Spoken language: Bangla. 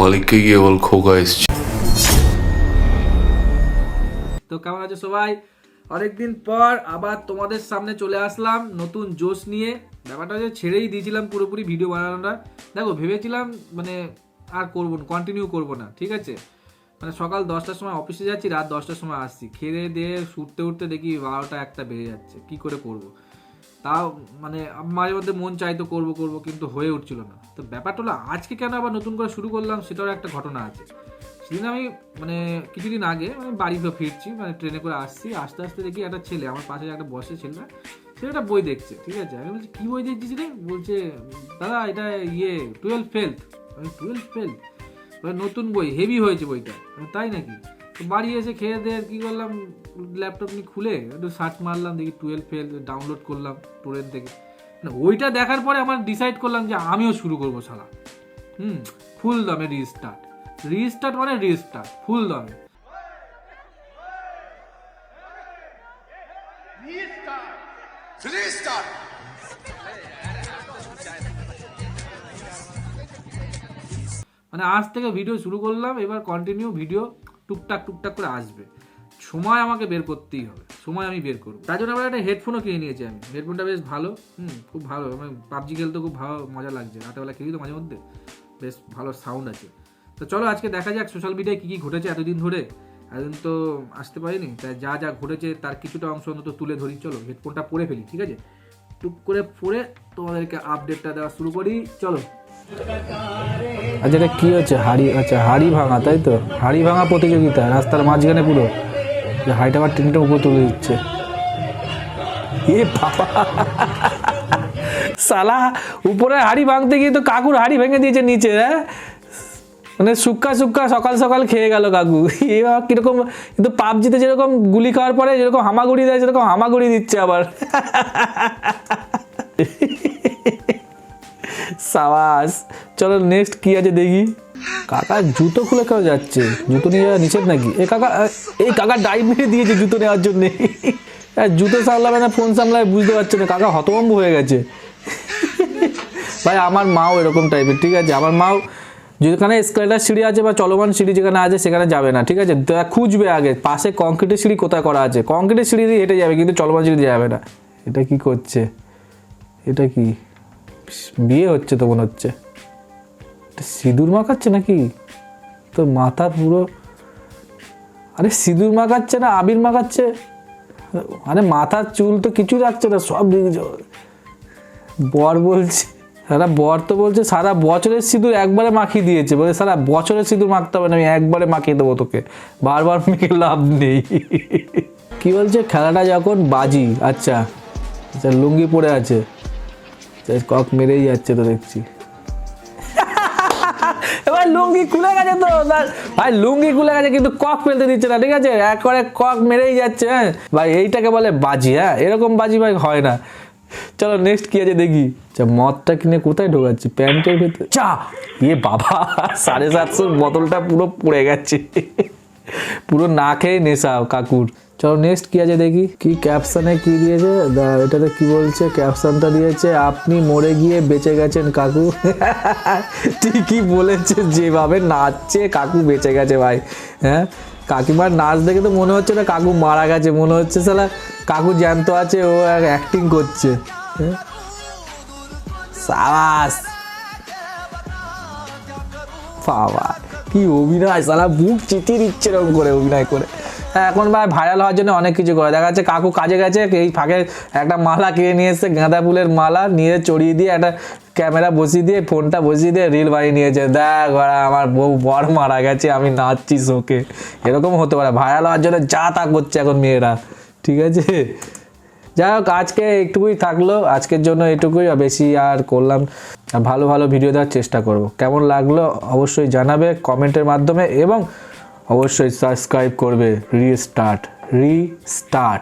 মালিককে গিয়ে বল, খোকা এসছে। তো কেমন আছো সবাই? অনেকদিন পর আবার তোমাদের সামনে চলে আসলাম নতুন জোশ নিয়ে। ব্যাপারটা যে ছেড়েই দিয়েছিলাম পুরোপুরি ভিডিও বানানোটা। দেখো, ভেবেছিলাম মানে আর করব না কন্টিনিউ করব না, ঠিক আছে? মানে সকাল দশটার সময় অফিসে যাচ্ছি, রাত দশটার সময় আসছি। খেয়ে দিয়ে উঠতে উঠতে দেখি বারোটা একটা বেড়ে যাচ্ছে, কি করে করব। তাও মানে মাঝে মধ্যে মন চাইতো করব করব, কিন্তু হয়ে উঠছিল না। তো ব্যাপারটা হলো, আজকে কেন আবার নতুন করে শুরু করলাম সেটাও একটা ঘটনা আছে। সেদিন আমি মানে কিছুদিন আগে মানে বাড়ি তো ফিরছি মানে ট্রেনে করে আসছি, আস্তে আস্তে দেখি একটা ছেলে, আমার পাশে একটা বসে ছেলে সে একটা বই দেখছে, ঠিক আছে? আমি বলছি, কী বই দেখছিস রে? বলছে, দাদা, এটা ইয়ে টুয়েলভ ফেলথ আমি টুয়েলভ ফেলথ নতুন বই, হেভি হয়েছে বইটা। তাই নাকি? তো বাড়ি এসে খেয়ে দিয়ে কী করলাম ল্যাপটপ নিয়ে খুলে একটু সার্চ মারলাম দেখি টুয়েলভ ফেল ডাউনলোড করলাম টোরেন্ট থেকে মানে ওইটা দেখার পরে আমার ডিসাইড করলাম যে আমিও শুরু করব শালা। হুম ফুল দামে রিস্টার্ট রিস্টার্ট মানে রিস্টার্ট ফুল দামে। মানে আজ থেকে ভিডিও শুরু করলাম এবার কন্টিনিউ ভিডিও টুকটাক টুকটাক করে আসবে। সময় আমাকে বের করতেই হবে, সময় আমি বের করব। তার জন্য আবার একটা হেডফোনও কিনে নিয়েছি আমি। হেডফোনটা বেশ ভালো, হুম, খুব ভালো। মানে পাবজি খেলতে খুব ভালো মজা লাগছে। রাতেবেলা খেলি তো মাঝে মধ্যে। বেশ ভালো সাউন্ড আছে। তো চলো আজকে দেখা যাক সোশ্যাল মিডিয়ায় কী কী ঘটেছে এতদিন ধরে। এতদিন তো আসতে পারিনি। তাই যা যা ঘটেছে তার কিছুটা অংশ অন্তত তুলে ধরি। চলো হেডফোনটা পরে ফেলি, ঠিক আছে? টুক করে পরে তোমাদেরকে আপডেটটা দেওয়া শুরু করি। চলো। আচ্ছা এটা কি হচ্ছে? হাড়ি আচ্ছা হাড়ি ভাঙা, তাই তো? হাড়ি ভাঙা প্রতিযোগিতা, রাস্তার মাঝখানে পুরো। হাড়িটা আমার টিনটা উপর তুলে দিচ্ছে। এ বাবা! সালা, উপরে হাড়ি ভাঙতে গিয়ে তো কাকুর হাড়ি ভেঙে দিয়েছে নিচে হ্যাঁ? মানে সুক্কা সুক্কা সকাল সকাল খেয়ে গেল কাকু। এ বাবা, কীরকম, কিন্তু পাবজিতে যেরকম গুলি খাওয়ার পরে যেরকম হামাগুড়ি দেয়, সেরকম হামাগুড়ি দিচ্ছে আবার। সাবাস। চলো নেক্সট কি আছে দেখি। কাকা, জুতো খুলে কেউ যাচ্ছে? জুতো নিয়ে যাওয়া নিষেধ নাকি? এ কাকা এই কাকা ডাইভ মেরে দিয়েছে জুতো নেওয়ার জন্য। জুতো সামলাবে না ফোন সামলাবে, বুঝতে পারছে না। কাকা, হতভম্ব হয়ে গেছে। ভাই, আমার মাও এরকম টাইপের ঠিক আছে? আমার মাও যেখানে স্কেলেটার সিঁড়ি আছে বা চলমান সিঁড়ি যেখানে আছে, সেখানে যাবে না, ঠিক আছে? খুঁজবে আগে। পাশে কংক্রিটের সিঁড়ি কোথায় করা আছে? কংক্রিটের সিঁড়ি দিয়ে হেঁটে যাবে, কিন্তু চলমান সিঁড়ি যাবে না। এটা কি করছে? এটা কি? বিয়ে হচ্ছে তো মনে হচ্ছে। সিঁদুর মাখাচ্ছে নাকি? তো মাথা পুরো আরে সিঁদুর মাখাচ্ছে না, আবির মাখাচ্ছে? আরে মাথার চুল তো কিছু রাখছে না, সব বর বলছে সারা বর তো বলছে, সারা বছরের সিঁদুর একবারে মাখিয়ে দিয়েছে। বলে, সারা বছরের সিঁদুর মাখতে হবে না, আমি একবারে মাখিয়ে দেবো তোকে। বারবার মেখে লাভ নেই। কি বলছে? খেলাটা যখন বাজি আচ্ছা আচ্ছা লুঙ্গি পরে আছে। কক মেরেই যাচ্ছে তো দেখছি। এবার লুঙ্গি খুলে গেছে তো ভাই, লুঙ্গি খুলে গেছে, কিন্তু কক ফেলতে দিচ্ছে না, ঠিক আছে? এক করে কক মেরেই যাচ্ছে হ্যাঁ? ভাই, এইটাকে বলে বাজি হ্যাঁ? এরকম বাজি, ভাই, হয় না। চলো নেক্সট কি আছে দেখি। আচ্ছা মদটা কিনে কোথায় ঢোকাচ্ছি? প্যান্টের ভেতরে চা এ বাবা, সাড়ে সাতশোর বোতলটা পুরো পড়ে গেছে। পুরো না খেয়ে নেশা, কাকুর। চলো নেক্সট কি আছে দেখি। কি ক্যাপশনে কি দিয়েছে? এটাতে কি বলছে? ক্যাপশনটা দিয়েছে, আপনি মরে গিয়ে বেঁচে গেছেন, কাকু। ঠিকই বলেছে, যেভাবে নাচছে, কাকু বেঁচে গেছে ভাই। হ্যাঁ? কাকিমার নাচ দেখে তো মনে হচ্ছে না কাকু মারা গেছে। মনে হচ্ছে সালা কাকু জ্যান্ত আছে, ও অ্যাক্টিং করছে। হ্যাঁ? কি অভিনয় সালা বুক চিতিয়ে দিচ্ছে এরকম করে অভিনয় করে। এখন ভাই ভাইরাল হওয়ার জন্য অনেক কিছু করে। দেখা যাচ্ছে কাকু কাজে গেছে, এই ফাঁকে একটা মালা কিনে নিয়ে এসছে, গাঁদা ফুলের মালা নিয়ে চড়িয়ে দিয়ে একটা ক্যামেরা বসিয়ে দিয়ে, ফোনটা বসিয়ে দিয়ে রিল বানিয়ে নিয়েছে। দেখ ওরা আমার বউ বর মারা গেছে, আমি নাচছি শোকে। এরকম হতে পারে। ভাইরাল হওয়ার জন্য যা তা করছে এখন মেয়েরা। ঠিক আছে? যাই হোক, আজকে একটুকুই থাকল। আজকের জন্য এটুকুই বেশি আর করলাম ভালো ভালো ভিডিও দেওয়ার চেষ্টা করব। কেমন লাগল অবশ্যই জানাবে কমেন্টের মাধ্যমে এবং অবশ্যই সাবস্ক্রাইব করবে রিস্টার্ট রিস্টার্ট